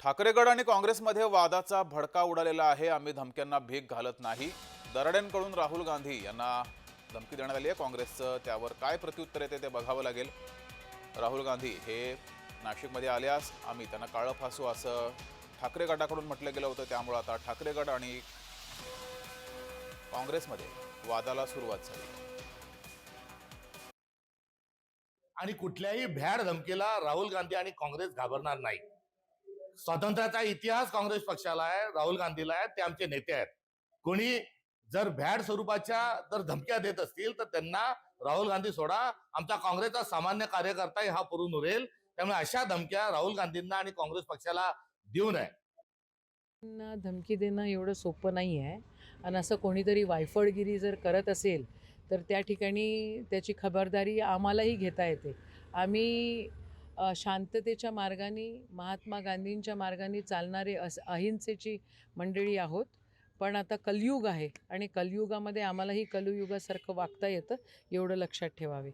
ठाकरेगड आणि काँग्रेसमध्ये वादाचा भडका उडालेला आहे. आम्ही धमक्यांना भीक घालत नाही. दरड्यांकडून राहुल गांधी यांना धमकी देण्यात आली आहे. काँग्रेसचं त्यावर काय प्रत्युत्तर येते ते बघावं लागेल. राहुल गांधी हे नाशिकमध्ये आल्यास आम्ही त्यांना काळं फासू असं ठाकरे गटाकडून म्हटलं गेलं होतं. त्यामुळं आता ठाकरे गट आणि काँग्रेसमध्ये वादाला सुरुवात झाली. आणि कुठल्याही भ्याड धमकीला राहुल गांधी आणि काँग्रेस घाबरणार नाही. स्वातंत्र्याचा इतिहास काँग्रेस पक्षाला आहे राहुल गांधीला आहे ते आमचे नेते आहेत. कोणी जर भ्याड स्वरूपाच्या जर धमक्या देत असतील तर त्यांना राहुल गांधी सोडा. आमचा काँग्रेसचा सामान्य कार्यकर्ताही हा पुरून उरेल. त्यामुळे अशा धमक्या राहुल गांधींना आणि काँग्रेस पक्षाला देऊ नये. त्यांना धमकी देणं एवढं सोपं नाही आहे. आणि असं कोणीतरी वायफळगिरी जर करत असेल तर त्या ठिकाणी त्याची खबरदारी आम्हालाही घेता येते. आम्ही शांततेच्या मार्गाने महात्मा गांधींच्या मार्गाने चालणारे अस अहिंसेची मंडळी आहोत. पण आता कलयुग आहे आणि कलयुगामध्ये आम्हालाही कलयुगासारखं वागता येतं एवढं लक्षात ठेवावे.